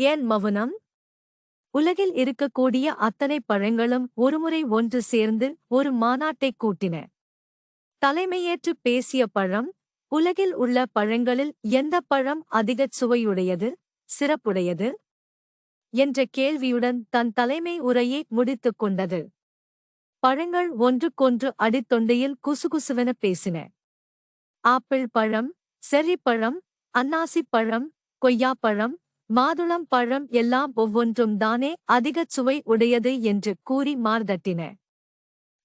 ஏன் மவுனம்? உலகில் இருக்கக்கூடிய அத்தனை பழங்களும் ஒருமுறை ஒன்று சேர்ந்து ஒரு மாநாட்டைக் கூட்டின. தலைமையேற்று பேசிய பழம் உலகில் உள்ள பழங்களில் எந்த பழம் அதிகச் சுவையுடையது சிறப்புடையது? என்ற கேள்வியுடன் தன் தலைமை உரையை முடித்துக் கொண்டது. பழங்கள் ஒன்றுக்கொன்று அடித்தொண்டையில் குசுகுசுவென பேசின. ஆப்பிள் பழம் செர்ரி பழம் அன்னாசி பழம் கொய்யாப்பழம் மாதுளம் பழம் எல்லாம் ஒவ்வொன்றும் தானே அதிகச் சுவை உடையது என்று கூறி மார்தட்டின.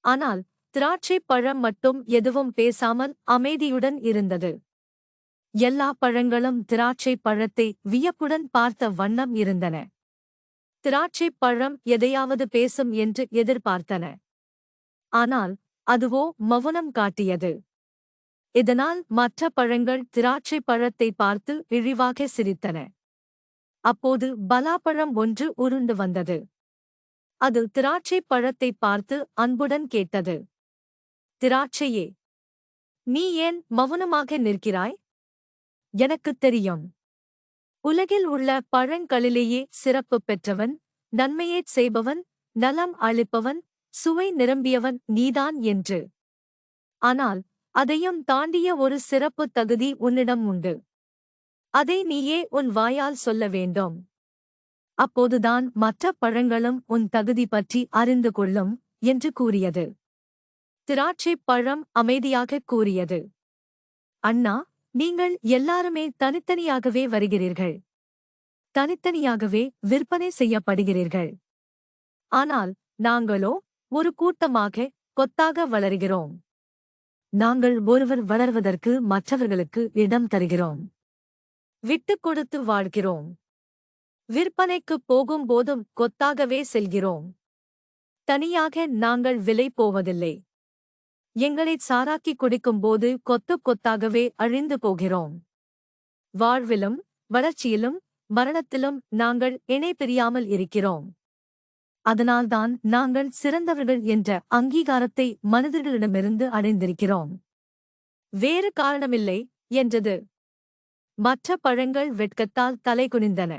ஆனால் திராட்சை பழம் மட்டும் எதுவும் பேசாமல் அமைதியுடன் இருந்தது. எல்லா பழங்களும் திராட்சை பழத்தை வியப்புடன் பார்த்த வண்ணம் இருந்தன. திராட்சை பழம் எதையாவது பேசும் என்று எதிர்பார்த்தன. ஆனால் அதுவோ மௌனம் காட்டியது. இதனால் மற்ற பழங்கள் திராட்சை பழத்தை பார்த்து இழிவாக சிரித்தன. அப்போது பலாப்பழம் ஒன்று உருண்டு வந்தது. அது திராட்சை பழத்தை பார்த்து அன்புடன் கேட்டது. திராட்சையே நீ ஏன் மௌனமாக நிற்கிறாய்? எனக்குத் தெரியும். உலகில் உள்ள பழங்களிலேயே சிறப்பு பெற்றவன் நன்மையைச் செய்பவன் நலம் அளிப்பவன் சுவை நிரம்பியவன் நீதான் என்று. ஆனால் அதையும் தாண்டிய ஒரு சிறப்பு தகுதி உன்னிடம் உண்டு. அதை நீயே உன் வாயால் சொல்ல வேண்டும். அப்போதுதான் மற்ற பழங்களும் உன் தகுதி பற்றி அறிந்து கொள்ளும் என்று கூறியது. திராட்சை பழம் அமைதியாகக் கூறியது. அண்ணா நீங்கள் எல்லாருமே தனித்தனியாகவே வருகிறீர்கள். தனித்தனியாகவே விற்பனை செய்யப்படுகிறீர்கள். ஆனால் நாங்களோ ஒரு கூட்டமாக கொத்தாக வளர்கிறோம். நாங்கள் ஒருவர் வளர்வதற்கு மற்றவர்களுக்கு இடம் தருகிறோம். விட்டுக் கொடுத்து வாழ்கிறோம். விற்பனைக்குப் போகும்போதும் கொத்தாகவே செல்கிறோம். தனியாக நாங்கள் விலை போவதில்லை. எங்களைச் சாராக்கிக் குடிக்கும்போது கொத்து கொத்தாகவே அழிந்து போகிறோம். வாழ்விலும் வளர்ச்சியிலும் மரணத்திலும் நாங்கள் இணை பிரியாமல் இருக்கிறோம். அதனால்தான் நாங்கள் சிறந்தவர்கள் என்ற அங்கீகாரத்தை மனிதர்களிடமிருந்து அடைந்திருக்கிறோம். வேறு காரணமில்லை என்றது. மற்ற பழங்கள் வெட்கத்தால் தலைகுனிந்தன.